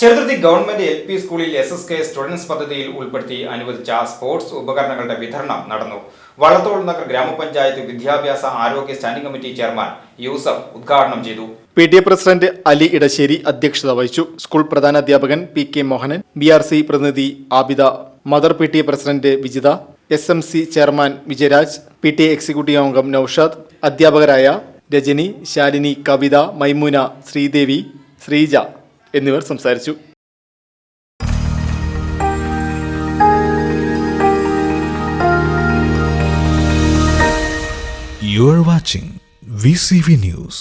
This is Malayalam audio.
Cheruthuruthy government L P സ്കൂളിൽ എസ് എസ് കെ സ്റ്റുഡൻസ് പദ്ധതിയിൽ ഉൾപ്പെടുത്തി അനുവദിച്ച സ്പോർട്സ് ഉപകരണങ്ങളുടെ വിതരണം നടന്നു. വള്ളത്തോൾ നഗർ ഗ്രാമപഞ്ചായത്ത് വിദ്യാഭ്യാസ ആരോഗ്യ സ്റ്റാൻഡിംഗ് കമ്മിറ്റി ചെയർമാൻ യൂസഫ് ഉദ്ഘാടനം ചെയ്തു. P T A president Ali Edassery അധ്യക്ഷത വഹിച്ചു. School പ്രധാനാധ്യാപകൻ P K Mohanan B R C പ്രതിനിധി Abida mother P T A president Vijitha S M C chairman Vijayaraj P T A executive അംഗം നൌഷാദ് അധ്യാപകരായ രജനി ശാലിനി കവിത മൈമുന ശ്രീദേവി ശ്രീജ എന്നിവർ സംസാരിച്ചു. You are watching V C V news